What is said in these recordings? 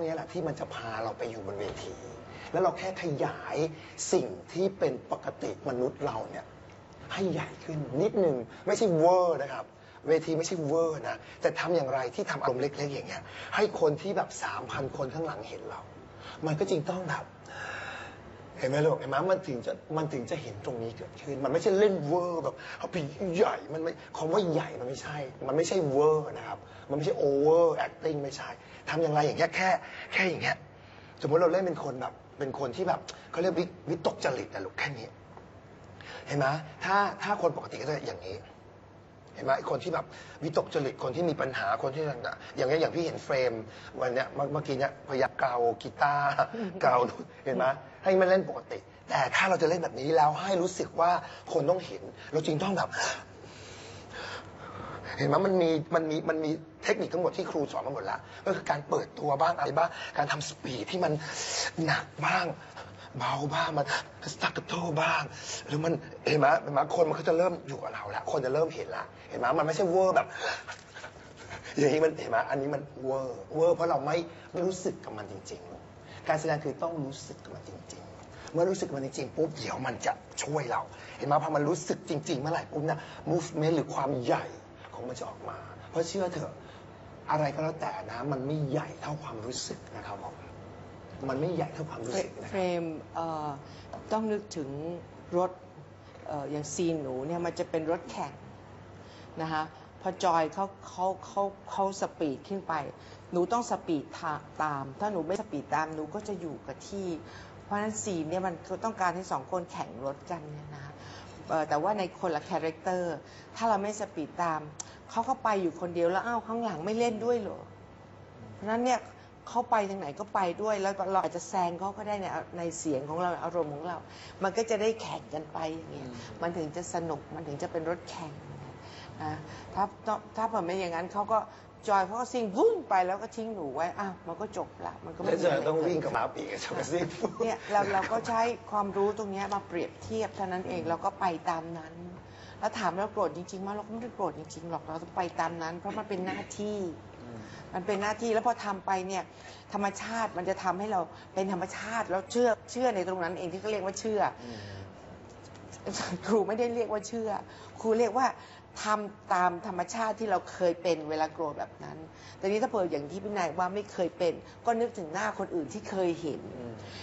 นี้แหละที่มันจะพาเราไปอยู่บนเวที แล้วเราแค่ขยายสิ่งที่เป็นปกติมนุษย์เราเนี่ยให้ใหญ่ขึ้นนิดนึงไม่ใช่เวอร์นะครับ เวทีไม่ใช่เวอร์นะแต่ทำอย่างไรที่ทำอารมณ์เล็ก ๆ อย่างเงี้ยให้คนที่แบบสามพันคนข้างหลังเห็นเรา มันก็จริงต้องแบบ เห็นไหมลูกเห็นไหมมันถึงจะมันถึงจะเห็นตรงนี้เกิดขึ้น มันไม่ใช่เล่นเวอร์แบบเอาไปใหญ่มันไม่คำว่าใหญ่มันไม่ใช่ มันไม่ใช่เวอร์นะครับ มันไม่ใช่โอเวอร์แอคติ้งไม่ใช่ทำอย่างไรอย่างเงี้ยแค่แค่อย่างเงี้ยสมมติเราเล่นเป็นคนแบบเป็นคนที่แบบเขาเรียกวิวิตกจริตนะลูกแค่นี้เห็นไหมถ้าถ้าคนปกติก็จะอย่างนี้เห็นไหมคนที่แบบวิตกจริตคนที่มีปัญหาคนที่ต่างๆอย่างเงี้ยอย่างพี่เห็นเฟรมวันเนี้ยเมื่อเมื่อกี้เนี้ยพยายามเกากีตาร์เกาเห็นไหม ให้มันเล่นปกติ แต่ถ้าเราจะเล่นแบบนี้แล้วให้รู้สึกว่าคนต้องเห็น เราจริงต้องแบบ เห็นไหมมันมีมันมีมันมีเทคนิคทั้งหมดที่ครูสอนมาหมดล้วก็คือการเปิดตัวบ้างอะไรบ้างการทำสปีดที่มันหนักบ้างเบาบ้างมันสตักโตบ้าง หรือมันเห็นไหมเห็นไหมคนมันก็จะเริ่มอยู่กับเราแล้วคนจะเริ่มเห็นละเห็นไหมมันไม่ใช่เวอร์แบบ อย่างนี้มันเห็นไหมอันนี้มันเวอร์เวอร์เพราะเราไม่ไม่รู้สึกกับมันจริง ๆ การแสดงคือต้องรู้สึกมันจริง ๆ เมื่อรู้สึกมันจริงๆปุ๊บเดี๋ยวมันจะช่วยเรา เห็นไหมพอมันรู้สึกจริง ๆ เมื่อไหร่ปุ๊บเนี่ย movement หรือความใหญ่ของมันจะออกมา เพราะเชื่อเถอะอะไรก็แล้วแต่นะ มันไม่ใหญ่เท่าความรู้สึกนะครับผมมันไม่ใหญ่เท่าความรู้สึกนะคเฟรับรมเอ่อต้องนึกถึงรถเอ่ออย่างซีนหนูเนี่ยมันจะเป็นรถแข่งนะคะ พอจอยเขาเขาเขาเขาสปีดขึ้นไป หนูต้องสปีดทาตาม ถ้าหนูไม่สปีดตามหนูก็จะอยู่กับที่ เพราะฉะนั้นซีนเนี่ยมันต้องการให้สองคนแข่งรถกันเนี่ยนะคะเอ่อแต่ว่าในคนละคาแรคเตอร์ ถ้าเราไม่สปีดตาม เขาก็ไปอยู่คนเดียวแล้วอ้าวข้างหลังไม่เล่นด้วยเหรอ เพราะฉะนั้นเนี่ยเขาไปทางไหนก็ไปด้วย แล้วเราอาจจะแซงเขาก็ได้ในในเสียงของเราอารมณ์ของเรา มันก็จะได้แข่งกันไปอย่างเงี้ย มันถึงจะสนุก มันถึงจะเป็นรถแข่ง นะถ้าถ้าถ้าเผื่อไม่อย่างนั้นเขาก็จอยเขาก็ซิ่งวุ้นไปแล้วก็ทิ้งหนูไว้อ้าวมันก็จบละมันก็ไม่แล้วมีจะอะไรต้องเกิดวิ่งกับหมาปีกกับกระซิบเนี่ยเราเราก็ใช้ความรู้ตรงเนี้ยมาเปรียบเทียบเท่านั้นเองเราก็ไปตามนั้น แล้วถามเราโกรธจริงๆไหมเราก็ไม่ได้โกรธจริงๆหรอกเราต้องไปตามนั้น เพราะมันเป็นหน้าที่ มันเป็นหน้าที่แล้วพอทำไปเนี่ยธรรมชาติมันจะทำให้เราเป็นธรรมชาติแล้วเชื่อเชื่อในตรงนั้นเองที่เขาเรียกว่าเชื่ออครูไม่ได้เรียกว่าเชื่อ ครูเรียกว่า ทำตามธรรมชาติที่เราเคยเป็นเวลาโกรธแบบนั้น แต่นี้ถ้าเผื่ออย่างที่พี่นายว่าไม่เคยเป็น ก็นึกถึงหน้าคนอื่นที่เคยเห็น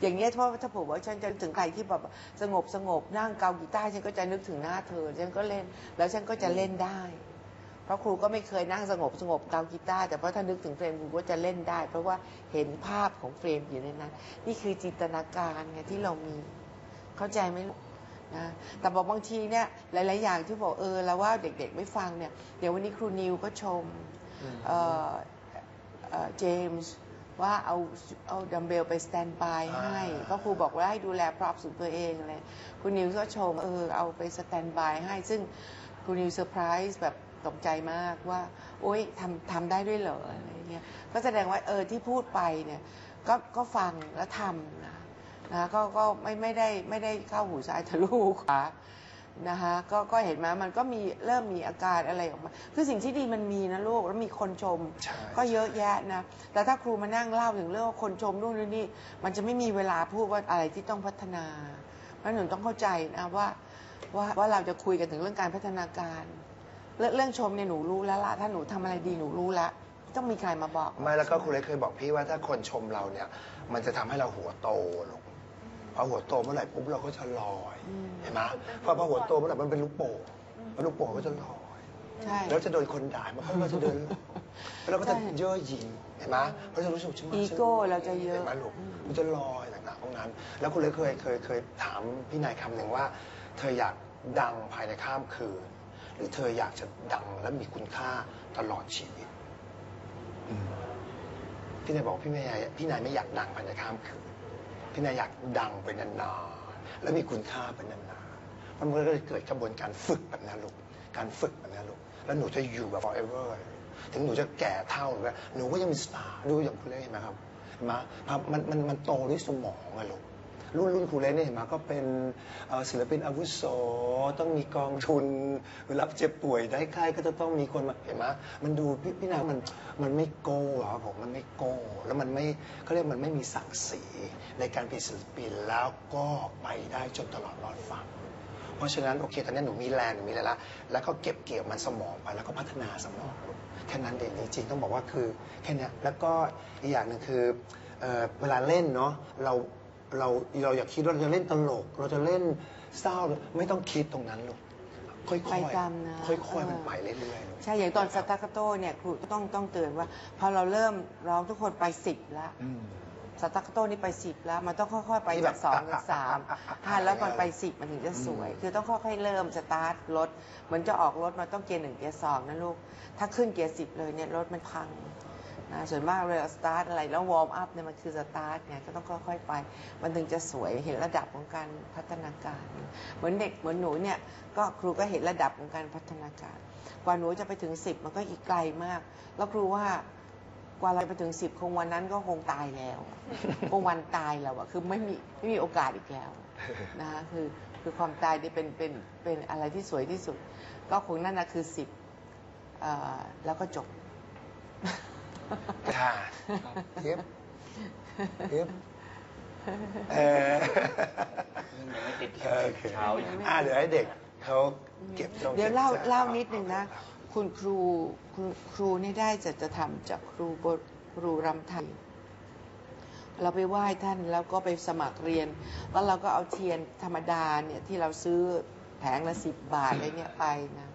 อย่างเงี้ยเพราะว่าถ้าผมว่าฉันจะนึกถึงใครที่แบบสงบสงบนั่งเกากีตาร์ฉันก็จะนึกถึงหน้าเธอ ฉันก็เล่น แล้วฉันก็จะเล่นได้ เพราะครูก็ไม่เคยนั่งสงบสงบเกากีตาร์แต่เพราะถ้านึกถึงเฟรมครูก็จะเล่นได้ เพราะว่าเห็นภาพของเฟรมอยู่ในนั้น นี่คือจินตนาการไงที่เรามี เข้าใจไหมลูก นะแต่บอกบางทีเนี่ยหลาย ๆ อย่างที่บอกเออแล้วว่าเด็ก ๆ ไม่ฟังเนี่ยเดี๋ยววันนี้ครูนิวก็ชมเอ่อเอ่อเจมส์ว่าเอาเอาดัมเบลไปสแตนบายให้อ่าเพราะครูบอกว่าให้ดูแลพร็อพสุดตัวเองเลยคุณนิวก็ชมเออเอาไปสแตนบายให้ ซึ่งคุณนิวเซอร์ไพรส์แบบตกใจมากว่าโอ๊ยทำทำได้ด้วยเหรออะไรเงี้ยก็แสดงว่าเออที่พูดไปเนี่ยก็ก็ฟังแล้วทำนะ นะก็ก็ไม่ไม่ได้ไม่ได้เข้าหูซ้ายทะลุหูขวานะคะก็ก็เห็นไหมมันก็มีเริ่มมีอาการอะไรออกมา คือสิ่งที่ดีมันมีนะลูกแล้วมีคนชม ใช่ ก็เยอะแยะนะแต่ถ้าครูมานั่งเล่าถึงเรื่องว่าคนชมนู่นนี่ มันจะไม่มีเวลาพูดว่าอะไรที่ต้องพัฒนาเพราะหนูต้องเข้าใจนะว่าว่าว่าเราจะคุยกันถึงเรื่องการพัฒนาการ เรื่องเรื่องชมเนี่ยหนูรู้แล้วละถ้าหนูทำอะไรดีหนูรู้ละไม่ต้องมีใครมาบอก ไม่แล้วก็ครูเล็กเคยบอกพี่ว่าถ้าคนชมเราเนี่ย มันจะทำให้เราหัวโตลูก พอหัวโตเมื่อไหร่ปุ๊บเราก็จะลอยอืมเห็นไหมพอพอหัวโตเมื่อไหร่มันเป็นลูกโป่งแล้วลูกโป่งก็จะลอยใช่แล้วจะโดนคนด่ามันก็จะเดินลงแล้วเราก็จะใช่เย่อหยิ่งเห็นไหมเพราะจะรู้สึกฉันมาอีโก้เราจะเยอะเห็นไหมลูกมันจะลอยต่างๆตรงนั้น แล้วคุณเลยเคยเคยเคยถามพี่นายคำหนึ่งว่า เธออยากดังภายในข้ามคืน หรือเธออยากจะดังและมีคุณค่าตลอดชีวิตอืมพี่นายบอกพี่นายพี่นายไม่อยากดังภายในข้ามคืน พี่นายอยากดังไปนานๆ และมีคุณค่าไปนานๆ มันก็เลยเกิดกระบวนการฝึกแบบนั้นลูก การฝึกแบบนั้นลูก แล้วหนูจะอยู่แบบ forever ถึงหนูจะแก่เท่าหรือว่าหนูก็ยังมีสตาร์ดูอย่างคุณเล่ห็นไหมครับเห็นไหมครับมันมันมันโตด้วยสมองอะลูก รุ่นรุ่นครูเล่นเนี่ยเห็นไหมก็เป็นเอ่อศิลปินอาวุโสต้องมีกองทุนเวลาเจ็บป่วยได้ไข้ก็จะต้องมีคนมาเห็นไหมมันดูพี่พี่นางมันมันไม่โก้อะครับผมมันไม่โก้ แล้วมันไม่เขาเรียกมันไม่มีศักดิ์ศรีในการเป็นศิลปินแล้วก็ไปได้จนตลอดรอดฝั่งเพราะฉะนั้นโอเคตอนนี้หนูมีแรงหนูมีอะไรละแล้วก็เก็บเกี่ยวมันสมองไปแล้วก็พัฒนาสมองลูกแค่นั้นเองจริงๆต้องบอกว่าคือแค่เนี้ยแล้วก็อีกอย่างหนึ่งคือเอ่อเวลาเล่นเนาะเรา เราเราอยากคิดว่าเราจะเล่นตลก เราจะเล่นเศร้าไม่ต้องคิดตรงนั้นลูกค่อยๆไปตามนะค่อยๆเออมันไปเรื่อยๆลูกใช่อย่างตอนสตาคาโต้เนี่ยครูต้องต้องเตือนว่า พอเราเริ่มร้องทุกคนไปสิบแล้วอืมสตาคาโต้นี่ไปสิบแล้วมันต้องค่อยๆไปที่แบจาบกสองจากสามอะอะอะห้าแล้วมันไปสิบมันถึงจะสวยอืมคือต้องค่อยๆเริ่มสตาร์ทรถเหมือนจะออกรถมันต้องเกียร์หนึ่งเกียร์สองนะลูกถ้าขึ้นเกียร์สิบเลยเนี่ยรถมันพัง นะส่วนมากเวลาสตาร์ทอะไรแล้ววอร์มอัพเนี่ยมันคือสตาร์ทไงก็ต้องค่อยๆไป มันถึงจะสวยเห็นระดับของการพัฒนาการ เหมือนเด็กเหมือนหนูเนี่ยก็ครูก็เห็นระดับของการพัฒนาการ กว่าหนูจะไปถึงสิบมันก็อีกไกลมาก แล้วครูว่ากว่าเราไปถึงสิบคงวันนั้นก็คงตายแล้วคงวันตายแล้วอะคือไม่มีไม่มีโอกาสอีกแล้วนะคะคือคือความตายนี่เป็นเป็นเป็นอะไรที่สวยที่สุด ก็คงนั่นนะคือสิบแล้วก็จบ ค่ะเย็บเย็บเออยังไม่ติดโอเคเช้าอยู่ อ่าเดี๋ยวให้เด็กเขาเก็บตรงเดี๋ยวเล่าก็บเล่านิดหนึ่งนะ คุณครูคุณครูนี่ได้จะจะทำจากครูบทครูรำไทย เราไปไหว้ท่านแล้วก็ไปสมัครเรียน แล้วเราก็เอาเทียนธรรมดาเนี่ยที่เราซื้อแผงละสิบบาทอะไรเนี่ยไปนะ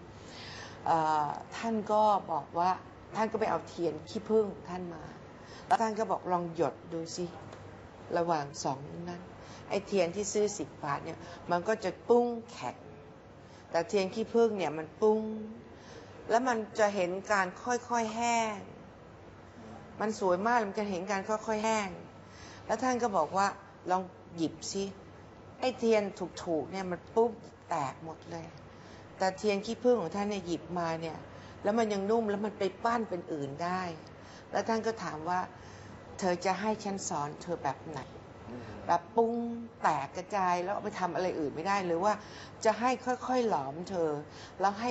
เอ่อท่านก็บอกว่า ท่านก็ไปเอาเทียนขี้ผึ้งท่านมา แล้วท่านก็บอกลองหยดดูสิระหว่างสองนั้น ไอ้เทียนที่ซื้อสิบบาทเนี่ย มันก็จะปุ้งแข็งแต่เทียนขี้ผึ้งเนี่ยมันปุ้ง แล้วมันจะเห็นการค่อยๆแห้ง มันสวยมากมันจะเห็นการค่อยๆแห้ง แล้วท่านก็บอกว่าลองหยิบสิไอ้เทียนถูกๆเนี่ยมันปุ๊บแตกหมดเลย แต่เทียนขี้ผึ้งของท่านเนี่ยหยิบมาเนี่ย แล้วมันยังนุ่มแล้วมันไปปั้นเป็นอื่นได้ แล้วท่านก็ถามว่า เธอจะให้ฉันสอนเธอแบบไหน แบบปุ้งแตกกระจายแล้วเอาไปทำอะไรอื่นไม่ได้หรือว่าจะให้ค่อยๆหลอมเธอ แล้วให้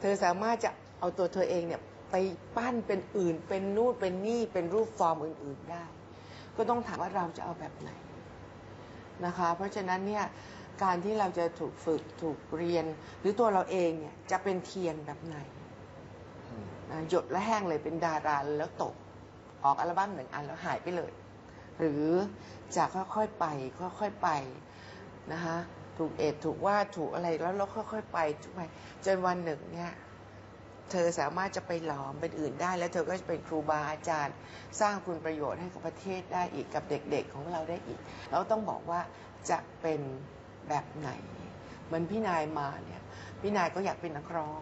เธอสามารถจะเอาตัวเธอเองเนี่ยไปปั้นเป็นอื่น เป็นนู่นเป็นนี่เป็นรูปฟอร์มอื่น ๆได้ ก็ต้องถามว่าเราจะเอาแบบไหนนะคะ เพราะฉะนั้นเนี่ยการที่เราจะถูกฝึกถูกเรียน หรือตัวเราเองเนี่ยจะเป็นเทียนแบบไหนนะ หยดและแห้งเลยเป็นดาราแล้วตกออกอัลบั้มหนึ่งอันแล้วหายไปเลย หรือจะค่อยๆไปค่อยๆไปนะคะถูกเอ็ดถูกว่าถูกอะไรแล้วเราค่อยๆไปถูกไปจนวันหนึ่งเนี่ยเธอสามารถจะไปหลอมเป็นอื่นได้ แล้วเธอก็จะเป็นครูบาอาจารย์ สร้างคุณประโยชน์ให้กับประเทศได้อีกกับเด็กๆของเราได้อีก เราต้องบอกว่าจะเป็นแบบไหน เหมือนพี่นายมาเนี่ยพี่นายก็อยากเป็นนักร้อง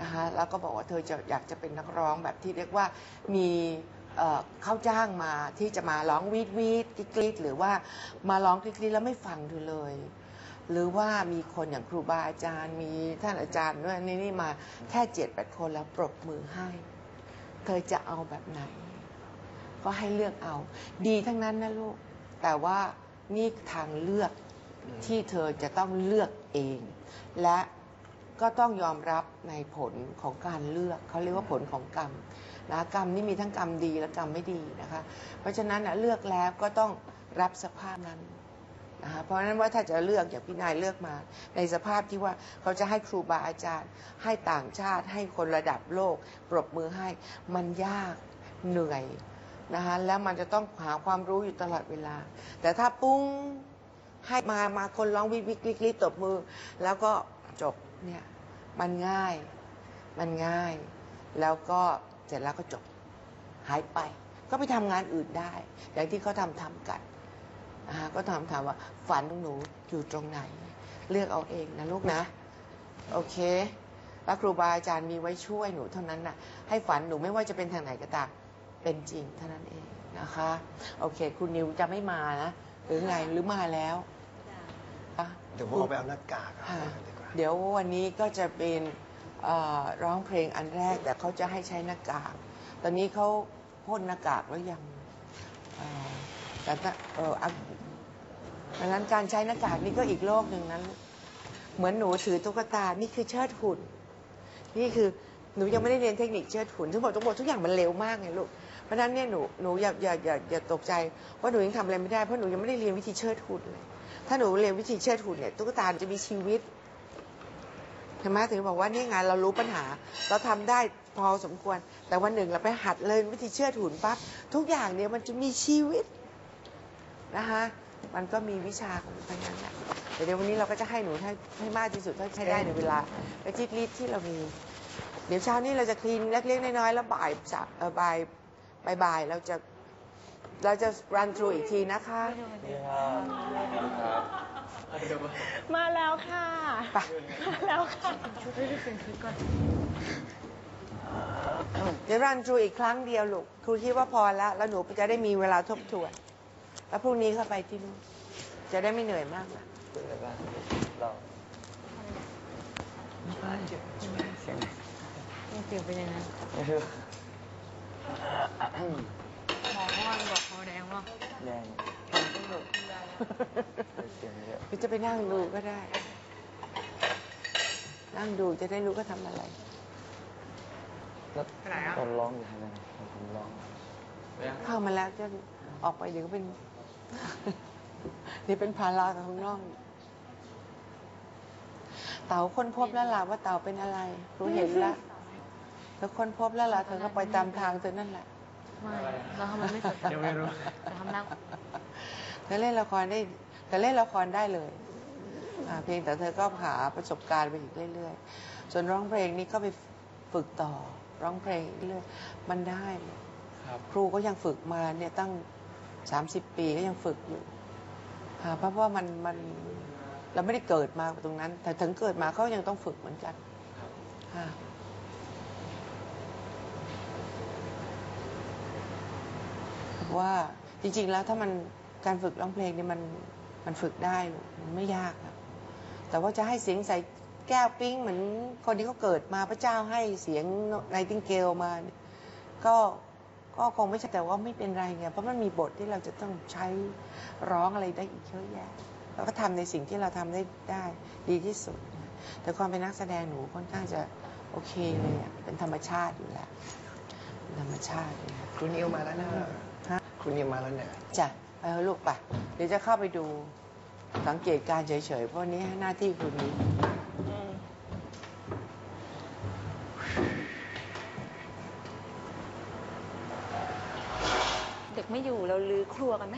นะคะแล้วก็บอกว่าเธอจะอยากจะเป็นนักร้องแบบที่เรียกว่ามีเข้าจ้างมาที่จะมาร้องวีดวีดกรีดกรีดหรือว่ามาร้องกรีดกรีดแล้วไม่ฟังเธอเลย หรือว่ามีคนอย่างครูบาอาจารย์มีท่านอาจารย์ด้วยนี่นี่มาแค่เจ็ดแปดคนแล้วปรบมือให้ เธอจะเอาแบบไหน ก็ให้เลือกเอา ดีทั้งนั้นนะลูก แต่ว่านี่ทางเลือกที่เธอจะต้องเลือกเอง และ ก็ต้องยอมรับในผลของการเลือกเขาเรียกว่าผลของกรรมนะกรรมนี่มีทั้งกรรมดีและกรรมไม่ดีนะคะ เพราะฉะนั้นนะเลือกแล้วก็ต้องรับสภาพนั้นนะคะเพราะฉะนั้นว่าถ้าจะเลือกอย่างพี่นายเลือกมา ในสภาพที่ว่าเขาจะให้ครูบาอาจารย์ ให้ต่างชาติให้คนระดับโลก ปรบมือให้มันยากเหนื่อยนะคะแล้วมันจะต้องหาความรู้อยู่ตลอดเวลา แต่ถ้าปุ้งให้มามาคนร้องวิกวิกวิกวิกตบมือ แล้วก็จบ เนี่ยมันง่าย มันง่าย แล้วก็เสร็จแล้วก็จบหายไป ก็ไปทำงานอื่นได้ อย่างที่เขาทำทำกันนะคะก็ถามถามว่าฝันของหนูอยู่ตรงไหน เลือกเอาเองนะลูกนะ โอเคแล้วครูบาอาจารย์มีไว้ช่วยหนูเท่านั้นนะให้ฝันหนูไม่ว่าจะเป็นทางไหนก็ตามเป็นจริงเท่านั้นเองนะคะ โอเค คุณนิวจะไม่มานะ หรือไงหรือมาแล้ว เดี๋ยวผมเอาไปเอาหน้ากากค่ะเอาดีกว่า เดี๋ยววันนี้ก็จะเป็นเอ่อร้องเพลงอันแรกแต่เขาจะให้ใช้หน้ากาก ตอนนี้เขาพ่นหน้ากากแล้วยังเอ่อแต่ถ้าเอออะเพราะฉะนั้นการใช้หน้ากากนี่ก็อีกโลกหนึ่งนั้น เหมือนหนูถือตุ๊กตา นี่คือเชิดหุ่น นี่คือหนูยังไม่ได้เรียนเทคนิคเชิดหุ่นทั้งหมดทั้งหมดทุกอย่างมันเร็วมากไงลูก เพราะฉะนั้นเนี่ยหนูหนูอย่าอย่าอย่าอย่าตกใจว่าหนูยังทำอะไรไม่ได้เพราะหนูยังไม่ได้เรียนวิธีเชิดหุ่นเลย ถ้าหนูเรียนวิธีเชิดหุ่นเนี่ยตุ๊กตาจะมีชีวิตเห็นไหมถึงบอกว่านี่ไงเรารู้ปัญหา เราทำได้พอสมควร แต่วันหนึ่งเราไปหัดเลยนวิธีเชิดหุ่นปั๊บทุกอย่างเนี่ยมันจะมีชีวิตนะคะมันก็มีวิชาของมันทั้งนั้นแหละแต่เดี๋ยววันนี้เราก็จะให้หนูให้ให้มากที่สุดเท่าที่ใช้ได้ในเวลาและจิตลิดที่เรามี เดี๋ยวเช้านี้เราจะคลีนเล็กๆน้อยๆแล้วบ่ายสามเออบ่าย บ่ายบ่ายเราจะเราจะ run through อีกทีนะคะมาแล้วค่ะไปมาแล้วค่ะเดี๋ยว run through อีกครั้งเดียวลูกครูคิดว่าพอแล้ว แล้วหนูจะได้มีเวลาทบทวน แล้วพรุ่งนี้เข้าไปที่นู่นจะได้ไม่เหนื่อยมากนะเป็นอะไรบ้างเราเสียงเสียงเป็นยังไงไม่รู้ หมอเมื่อวานบอกคอแดงว่าแดงเสียงเยอะหรือจะไปนั่งดูก็ได้ นั่งดูจะได้รู้ก็ทำอะไร แล้วตอนร้องอยู่ทำไมผมร้องเข้ามาแล้วจะออกไปเดี๋ยวก็เป็น เดี๋ยวเป็นภาระกับข้างนอกเต๋าค้นพบแล้วล่ะว่าเต๋าเป็นอะไร รู้เห็นแล้วเธ อค้นพบแล้วล่ะเธอก็ไปตามทางเธอนั่นแหละไม่เราทำไมไม่สนใจยังไม่รู้จะทำนั่งเธอเล่นละครได้เธอเล่นละครได้เลยเพียงแต่เธอก็หาประสบการณ์ไปอีกเรื่อยๆ ส่วนร้องเพลงนี่ก็ไปฝึกต่อร้องเพลงเรื่อยๆมันได้เลยครับครูก็ยังฝึกมาเนี่ยตั้ง30ปีก็ยังฝึกอยู่อ่าเพราะว่ามันมันเราไม่ได้เกิดมาตรงนั้น แต่ถึงเกิดมาเขายังต้องฝึกเหมือนกันค่ะ ว่าจริง ๆ แล้วถ้ามันการฝึกร้องเพลงเนี่ยมันมันฝึกได้มันไม่ยากแต่ว่าจะให้เสียงใส่แก้วปิ้งเหมือนคนที่เขาเกิดมาพระเจ้าให้เสียงไนติงเกลมาเนี่ยก็ก็คงไม่ใช่แต่ว่าไม่เป็นไรไงเพราะมันมีบทที่เราจะต้องใช้ร้องอะไรได้อีกเยอะแยะเราก็ทำในสิ่งที่เราทำได้ได้ดีที่สุด แต่ความเป็นนักแสดงหนูค่อนข้างจะโอเคเลยเป็นธรรมชาติอยู่แล้วธรรมชาติครูนิวมาแล้วนะ ฮะครูนิวมาแล้วเนี่ย จ้ะไปเถอะลูกไป เดี๋ยวจะเข้าไปดูสังเกตการณ์เฉยๆ เพราะวันนี้หน้าที่คุณนี้ เด็กไม่อยู่เราลือครัวกันไหม